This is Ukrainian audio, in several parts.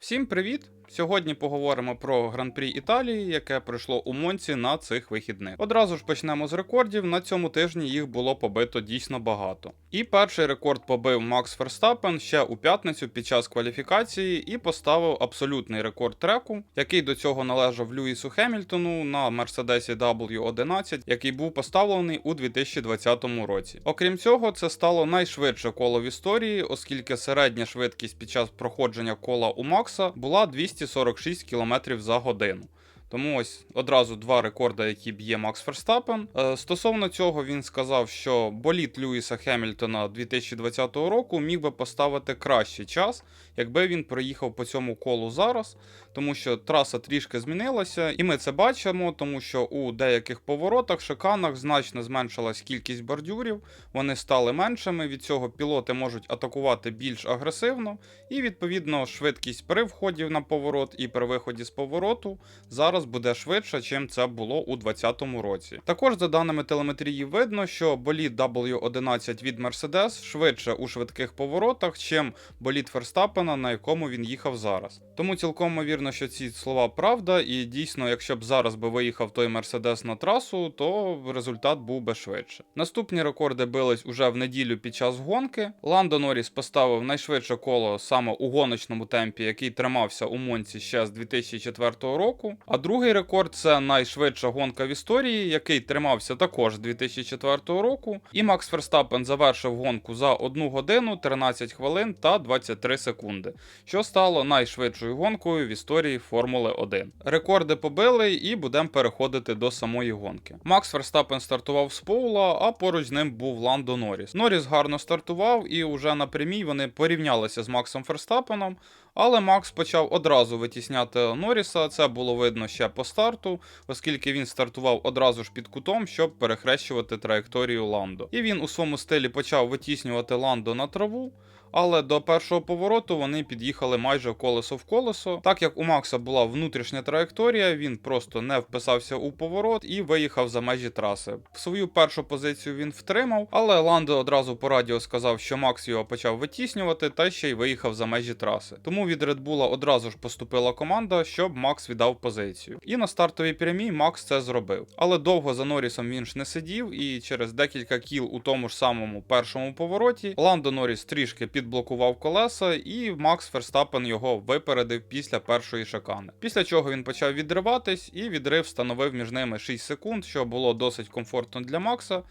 Всім привіт! Сьогодні поговоримо про гран-прі Італії, яке пройшло у Монці на цих вихідних. Одразу ж почнемо з рекордів. На цьому тижні їх було побито дійсно багато. І перший рекорд побив Макс Ферстапен ще у п'ятницю під час кваліфікації і поставив абсолютний рекорд треку, який до цього належав Льюісу Хемільтону на Мерседесі W11, який був поставлений у 2020 році. Окрім цього, це стало найшвидше коло в історії, оскільки середня швидкість під час проходження кола у Макса була 246 км за годину. Тому ось одразу два рекорди, які б'є Макс Ферстапен. Е, стосовно цього він сказав, що боліт Льюіса Хемільтона 2020 року міг би поставити кращий час, якби він проїхав по цьому колу зараз, тому що траса трішки змінилася, і ми це бачимо, тому що у деяких поворотах, шиканах значно зменшилась кількість бордюрів, вони стали меншими. Від цього пілоти можуть атакувати більш агресивно, і відповідно швидкість при вході на поворот і при виході з повороту зараз буде швидше, чим це було у 2020 році. Також за даними телеметрії видно, що болід W11 від Mercedes швидше у швидких поворотах, чим болід Ферстапена, на якому він їхав зараз. Тому цілком ймовірно, що ці слова правда, і дійсно, якщо б зараз би виїхав той Мерседес на трасу, то результат був би швидше. Наступні рекорди бились уже в неділю під час гонки. Ландо Норріс поставив найшвидше коло саме у гоночному темпі, який тримався у Монці ще з 2004 року. А другий рекорд це найшвидша гонка в історії, який тримався також з 2004 року. І Макс Ферстапен завершив гонку за 1 годину, 13 хвилин та 23 секунди, що стало найшвидшою гонкою в історії Формули 1. Рекорди побили і будемо переходити до самої гонки. Макс Ферстапен стартував з Поула, а поруч з ним був Ландо Норріс. Норріс гарно стартував, і уже на прямій вони порівнялися з Максом Ферстапеном. Але Макс почав одразу витісняти Норріса. Це було видно ще по старту, оскільки він стартував одразу ж під кутом, щоб перехрещувати траєкторію Ландо. І він у своєму стилі почав витіснювати Ландо на траву. Але до першого повороту вони під'їхали майже колесо в колесо. Так як у Макса була внутрішня траєкторія, він просто не вписався у поворот і виїхав за межі траси. Свою першу позицію він втримав, але Ландо одразу по радіо сказав, що Макс його почав витіснювати та ще й виїхав за межі траси. Тому від Red Bull одразу ж поступила команда, щоб Макс віддав позицію. І на стартовій прямій Макс це зробив. Але довго за Норрісом він ж не сидів, і через декілька кіл у тому ж самому першому повороті Ландо Норріс трішки підблокував колеса, і Макс Ферстапен його випередив після першої шикани. Після чого він почав відриватись, і відрив становив між ними 6 секунд, що було досить комфортно для Макса.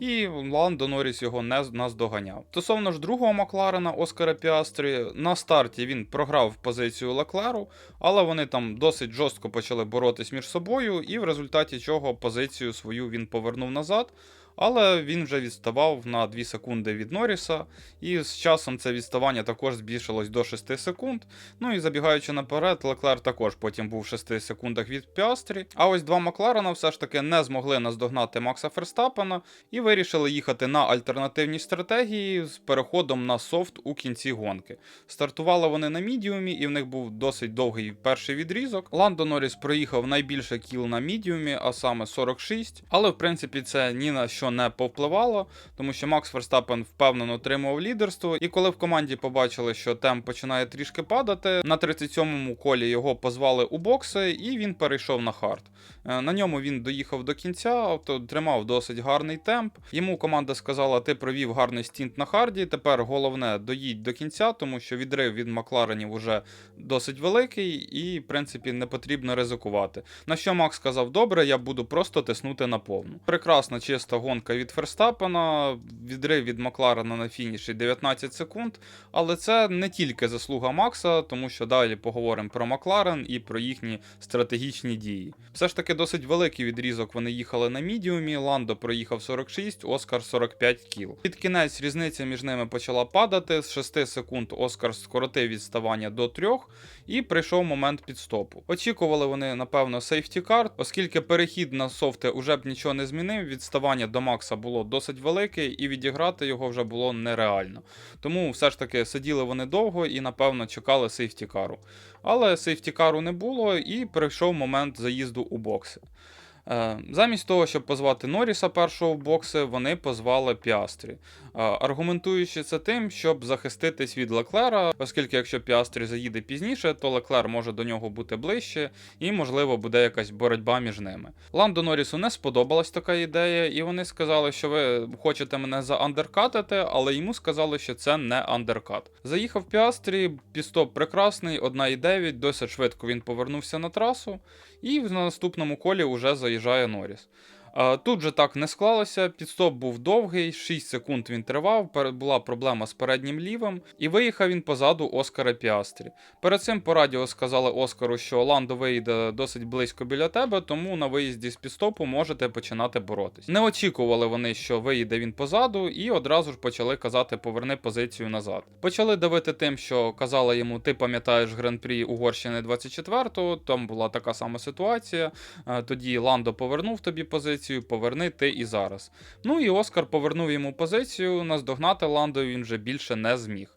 І Ландо Норріс його не наздоганяв. Стосовно ж другого Макларена Оскара Піастрі, на старті він програв позицію Леклеру, але вони там досить жорстко почали боротись між собою, і в результаті чого позицію свою він повернув назад. Але він вже відставав на 2 секунди від Норріса, і з часом це відставання також збільшилось до 6 секунд. Ну і забігаючи наперед, Леклер також потім був в 6 секундах від Піастрі. А ось два Макларена все ж таки не змогли наздогнати Макса Ферстапена і вирішили їхати на альтернативній стратегії з переходом на софт у кінці гонки. Стартували вони на мідіумі, і в них був досить довгий перший відрізок. Ландо Норріс проїхав найбільше кіл на мідіумі, а саме 46. Але в принципі це ні на що не повпливало, тому що Макс Ферстапен впевнено отримував лідерство. І коли в команді побачили, що темп починає трішки падати, на 37-му колі його позвали у бокси, і він перейшов на хард. Е, На ньому він доїхав до кінця, то тримав досить гарний темп. Йому команда сказала: ти провів гарний стінт на харді. Тепер головне доїдь до кінця, тому що відрив від Макларенів уже досить великий, і в принципі не потрібно ризикувати. На що Макс сказав: Добре, я буду просто тиснути на повну. Прекрасна чиста гонка від Ферстапена, відрив від Макларена на фініші 19 секунд. Але це не тільки заслуга Макса, тому що далі поговоримо про Макларен і про їхні стратегічні дії. Все ж таки досить великий відрізок вони їхали на мідіумі. Ландо проїхав 46, Оскар 45 кіл. Під кінець різниця між ними почала падати. З 6 секунд Оскар скоротив відставання до 3, і прийшов момент підстопу. Очікували вони, напевно, сейфті карт, оскільки перехід на софти уже б нічого не змінив. Відставання до Макса було досить велике, і відіграти його вже було нереально. Тому все ж таки сиділи вони довго і, напевно, чекали сейфті кару. Але сейфті кару не було, і прийшов момент заїзду у бокси. Е, Замість того, щоб позвати Норріса першого в бокси, вони позвали Піастрі, е, аргументуючи це тим, щоб захиститись від Леклера, оскільки якщо Піастрі заїде пізніше, то Леклер може до нього бути ближче, і, можливо, буде якась боротьба між ними. Ландо Норрісу не сподобалась така ідея, і вони сказали, що ви хочете мене заандеркатити, але йому сказали, що це не андеркат. Заїхав Піастрі, пістоп прекрасний, 1,9, досить швидко він повернувся на трасу, і на наступному колі вже заїжджає Норріс. Тут же так не склалося. Підстоп був довгий, 6 секунд він тривав. Була проблема з переднім лівим, і виїхав він позаду Оскара Піастрі. Перед цим по радіо сказали Оскару, що Ландо вийде досить близько біля тебе, тому на виїзді з підстопу можете починати боротись. Не очікували вони, що виїде він позаду, і одразу ж почали казати поверни позицію назад. Почали давити тим, що казали йому: ти пам'ятаєш гран-прі Угорщини 24-го, там була така сама ситуація. Е, Тоді Ландо повернув тобі позицію, поверни ти і зараз. Ну і Оскар повернув йому позицію, наздогнати Ландо він вже більше не зміг.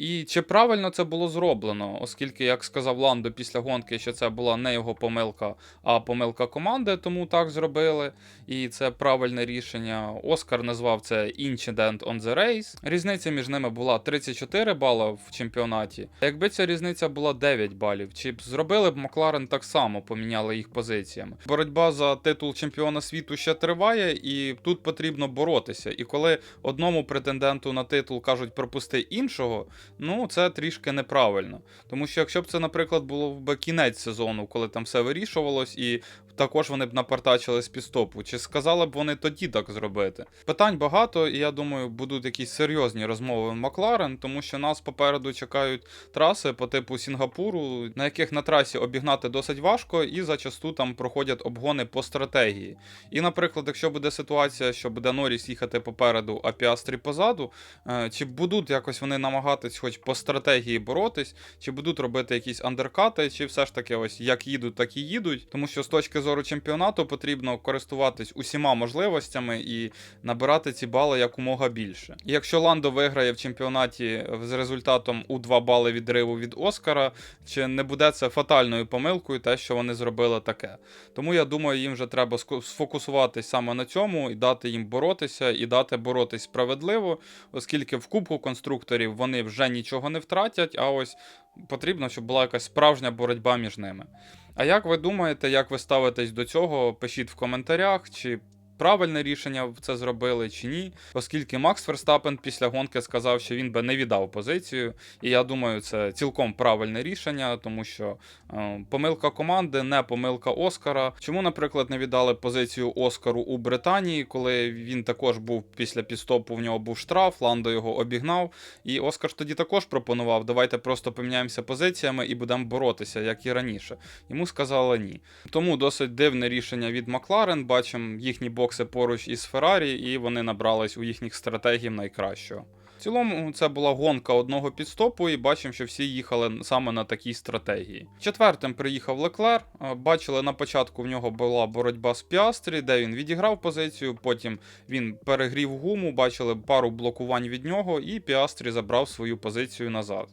І чи правильно це було зроблено, оскільки, як сказав Ландо після гонки, що це була не його помилка, а помилка команди, тому так зробили. І це правильне рішення. Оскар назвав це Incident on the Race. Різниця між ними була 34 бала в чемпіонаті. Якби ця різниця була 9 балів, чи б зробили б Макларен так само, поміняли їх позиціями. Боротьба за титул чемпіона світу ще триває, і тут потрібно боротися. І коли одному претенденту на титул кажуть пропусти іншого, ну це трішки неправильно. Тому що якщо б це, наприклад, було б кінець сезону, коли там все вирішувалось, і також вони б напартачили з підстопу, чи сказали б вони тоді так зробити? Питань багато, і я думаю, будуть якісь серйозні розмови в Макларен, тому що нас попереду чекають траси по типу Сінгапуру, на яких на трасі обігнати досить важко, і зачасту там проходять обгони по стратегії. І, наприклад, якщо буде ситуація, що буде Норріс їхати попереду, а Піастрі позаду, е, чи будуть якось вони намагатись хоч по стратегії боротись, чи будуть робити якісь андеркати, чи все ж таки ось як їдуть, так і їдуть. Тому що з точки зору чемпіонату потрібно користуватись усіма можливостями і набирати ці бали якомога більше. І якщо Ландо виграє в чемпіонаті з результатом у 2 бали відриву від Оскара, чи не буде це фатальною помилкою, те, що вони зробили таке. Тому я думаю, їм вже треба сфокусуватись саме на цьому і дати їм боротися, і дати боротись справедливо, оскільки в Кубку конструкторів вони вже нічого не втратять, а ось потрібно, щоб була якась справжня боротьба між ними. А як ви думаєте, як ви ставитесь до цього? Пишіть в коментарях, чи правильне рішення це зробили, чи ні. Оскільки Макс Ферстапен після гонки сказав, що він би не віддав позицію. І я думаю, це цілком правильне рішення, тому що е, помилка команди, не помилка Оскара. Чому, наприклад, не віддали позицію Оскару у Британії, коли він також був після підстопу, в нього був штраф, Ландо його обігнав. І Оскар тоді також пропонував: давайте просто поміняємося позиціями і будемо боротися, як і раніше. Йому сказали ні. Тому досить дивне рішення від Макларен. Бачимо їхні бокси поруч із Феррарі, і вони набрались у їхніх стратегій найкращого. В цілому це була гонка одного підстопу, і бачимо, що всі їхали саме на такій стратегії. Четвертим приїхав Леклер. Е, Бачили, на початку в нього була боротьба з Піастрі, де він відіграв позицію. Потім він перегрів гуму, бачили пару блокувань від нього, і Піастрі забрав свою позицію назад.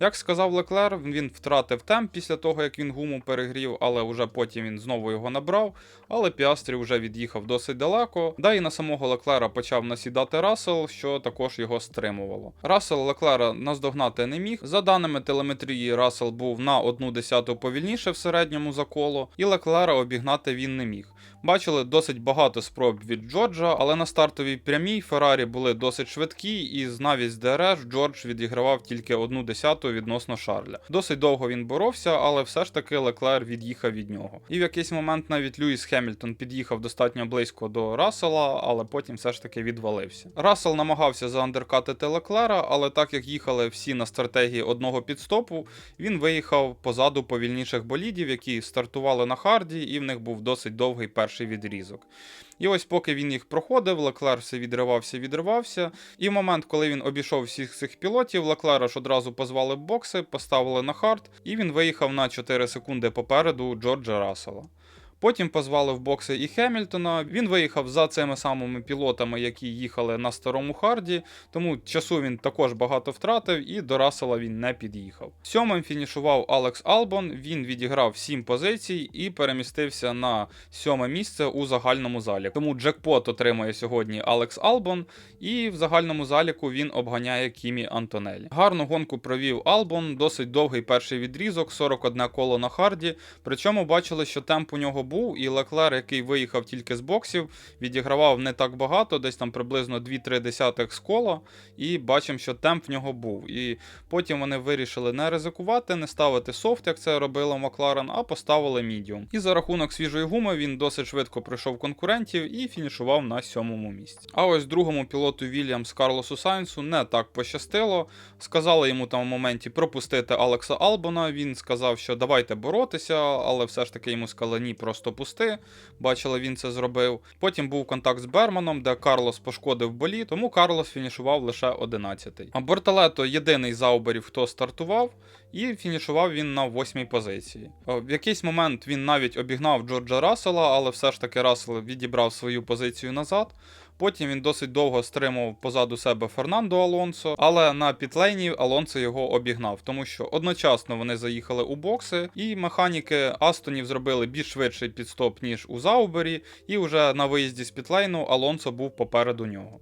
Як сказав Леклер, він втратив темп після того, як він гуму перегрів, але вже потім він знову його набрав. Але Піастрі вже від'їхав досить далеко. Да і на самого Леклера почав насідати Рассел, що також його стримувало. Рассел Леклера наздогнати не міг. За даними телеметрії, Рассел був на одну десяту повільніше в середньому за коло, і Леклера обігнати він не міг. Бачили досить багато спроб від Джорджа, але на стартовій прямій Феррарі були досить швидкі, і з навіть з ДРС Джордж відігравав тільки одну десяту відносно Шарля. Досить довго він боровся, але все ж таки Леклер від'їхав від нього. І в якийсь момент навіть Льюіс Хемільтон під'їхав достатньо близько до Рассела, але потім все ж таки відвалився. Рассел намагався заандеркатити Леклера, але так як їхали всі на стратегії одного підстопу, він виїхав позаду повільніших болідів, які стартували на харді, і в них був досить довгий перший відрізок. І ось поки він їх проходив, Леклер все відривався, відривався. І в момент, коли він обійшов всіх цих пілотів, Леклера ж одразу позвали бокси, поставили на хард, і він виїхав на 4 секунди попереду Джорджа Рассела. Потім позвали в бокси і Хемільтона. Він виїхав за цими самими пілотами, які їхали на старому харді, тому часу він також багато втратив, і до Рассела він не під'їхав. Сьомим фінішував Алекс Албон. Він відіграв 7 позицій і перемістився на сьоме місце у загальному залі. Тому джекпот отримує сьогодні Алекс Албон, і в загальному заліку він обганяє Кімі Антонелі. Гарну гонку провів Албон, досить довгий перший відрізок, 41 коло на харді. Причому бачили, що темп у нього був, і Леклер, який виїхав тільки з боксів, відігравав не так багато, десь там приблизно 2-3 десятих з кола, і бачимо, що темп в нього був. І потім вони вирішили не ризикувати, не ставити софт, як це робила Макларен, а поставили мідіум. І за рахунок свіжої гуми він досить швидко пройшов конкурентів і фінішував на сьомому місці. А ось другому пілоту Вільямс Карлосу Сайнсу не так пощастило. Сказали йому там в моменті пропустити Алекса Албона. Він сказав, що давайте боротися, але все ж таки йому сказали ні, просто пусти. Бачили, він це зробив. Потім був контакт з Берманом, де Карлос пошкодив болі, тому Карлос фінішував лише 11-й. А Борталето єдиний з ауберів, хто стартував, і фінішував він на 8-й позиції. В якийсь момент він навіть обігнав Джорджа Рассела, але все ж таки Рассел відібрав свою позицію назад. Потім він досить довго стримував позаду себе Фернандо Алонсо, але на пітлейні Алонсо його обігнав, тому що одночасно вони заїхали у бокси, і механіки Астонів зробили більш швидший підстоп, ніж у Заубері, і вже на виїзді з пітлейну Алонсо був попереду нього.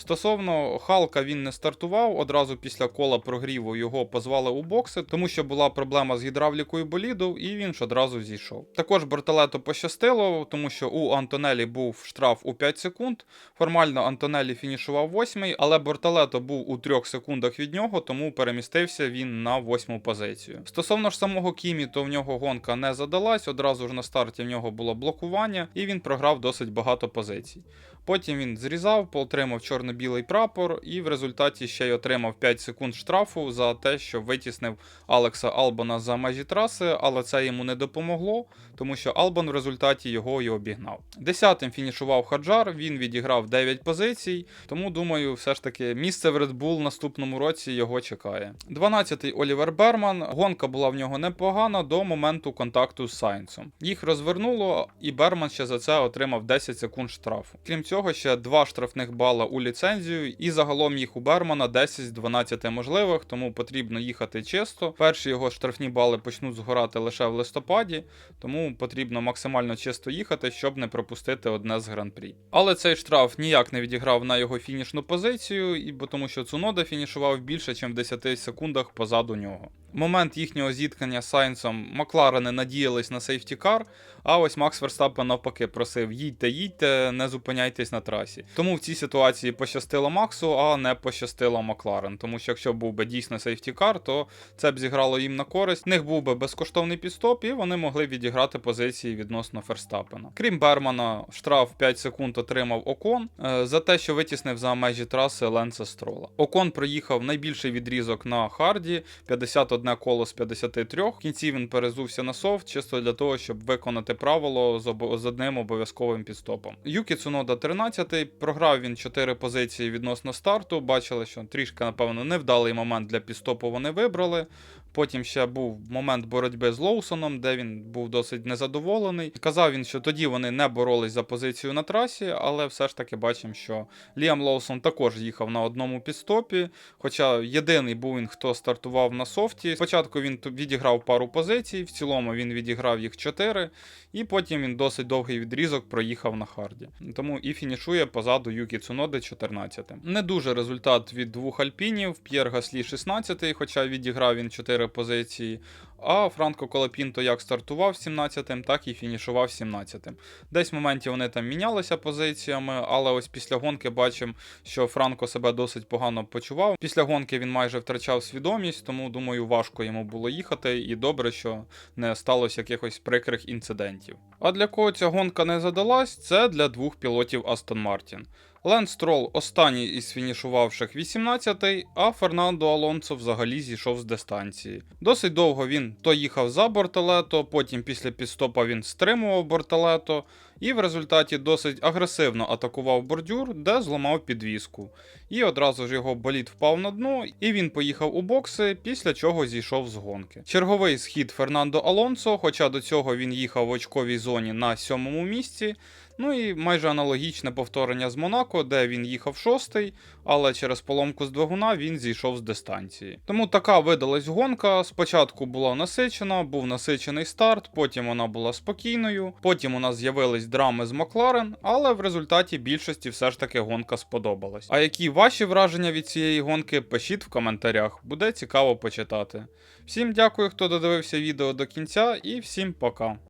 Стосовно Халка він не стартував, одразу після кола прогріву його позвали у бокси, тому що була проблема з гідравлікою боліду, і він ж одразу зійшов. Також Борталето пощастило, тому що у Антонелі був штраф у 5 секунд. Формально Антонелі фінішував восьмий, але Борталето був у 3 секундах від нього, тому перемістився він на восьму позицію. Стосовно ж самого Кімі, то в нього гонка не задалась. Одразу ж на старті в нього було блокування, і він програв досить багато позицій. Потім він зрізав, отримав чорно-білий прапор, і в результаті ще й отримав 5 секунд штрафу за те, що витіснив Алекса Албона за межі траси, але це йому не допомогло, тому що Албон в результаті його і обігнав. Десятим фінішував Хаджар, він відіграв 9 позицій, тому думаю, все ж таки місце в Red Bull наступному році його чекає. 12-й Олівер Берман. Гонка була в нього непогана до моменту контакту з Сайнсом. Їх розвернуло, і Берман ще за це отримав 10 секунд штрафу. Крім цього, ще два штрафних бала у ліцензію, і загалом їх у Бермана 10 з 12 можливих, тому потрібно їхати чисто. Перші його штрафні бали почнуть згорати лише в листопаді, тому потрібно максимально чисто їхати, щоб не пропустити одне з гран-прі. Але цей штраф ніяк не відіграв на його фінішну позицію, і бо тому що Цунода фінішував більше, ніж в 10 секундах позаду нього. Момент їхнього зіткнення з Сайнсом Макларени надіялись на сейфтікар, а ось Макс Верстапен навпаки просив: їдьте, їдьте, не зупиняйтесь на трасі. Тому в цій ситуації пощастило Максу, а не пощастило Макларен. Тому що якщо був би дійсно сейфтікар, то це б зіграло їм на користь. В них був би безкоштовний підстоп, і вони могли відіграти позиції відносно Ферстапена. Крім Бермана, штраф 5 секунд отримав Окон е, за те, що витіснив за межі траси Ленса Строла. Окон проїхав найбільший відрізок на харді 51 коло з 53. В кінці він перезувся на софт, чисто для того, щоб виконати правило з, обо- з одним обов'язковим підстопом. Юкі Цунода 13 програв він 4 позиції відносно старту. Бачили, що трішки, напевно, невдалий момент для підстопу вони вибрали. Потім ще був момент боротьби з Лоусоном, де він був досить незадоволений. Казав він, що тоді вони не боролись за позицію на трасі, але все ж таки бачимо, що Ліам Лоусон також їхав на одному підстопі. Хоча єдиний був він, хто стартував на софті. Спочатку він відіграв пару позицій, в цілому він відіграв їх 4, і потім він досить довгий відрізок проїхав на харді. Тому і фінішує позаду Юкі Цуноди 14. Не дуже результат від двох альпінів. П'єр Гаслі 16, хоча відіграв він 4 позиції. А Франко Колопінто як стартував 17-тим, так і фінішував 17-тим. Десь в моменті вони там мінялися позиціями, але ось після гонки бачимо, що Франко себе досить погано почував. Після гонки він майже втрачав свідомість, тому думаю, важко йому було їхати, і добре, що не сталося якихось прикрих інцидентів. А для кого ця гонка не задалась, це для двох пілотів Астон Мартін. Ленс Строл останній із фінішувавших 18-й, а Фернандо Алонсо взагалі зійшов з дистанції. Досить довго він то їхав за Бортолето, потім після підстопа він стримував Бортолето, і в результаті досить агресивно атакував бордюр, де зламав підвіску. І одразу ж його боліт впав на дно, і він поїхав у бокси, після чого зійшов з гонки. Черговий схід Фернандо Алонсо, хоча до цього він їхав в очковій зоні на сьомому місці. Ну і майже аналогічне повторення з Монако, де він їхав шостий, але через поломку з двигуна він зійшов з дистанції. Тому така видалась гонка. Спочатку була насичена, був насичений старт, потім вона була спокійною. Потім у нас з'явились драми з Макларен, але в результаті більшості все ж таки гонка сподобалась. А які ваші враження від цієї гонки, пишіть в коментарях, буде цікаво почитати. Всім дякую, хто додивився відео до кінця, і всім пока.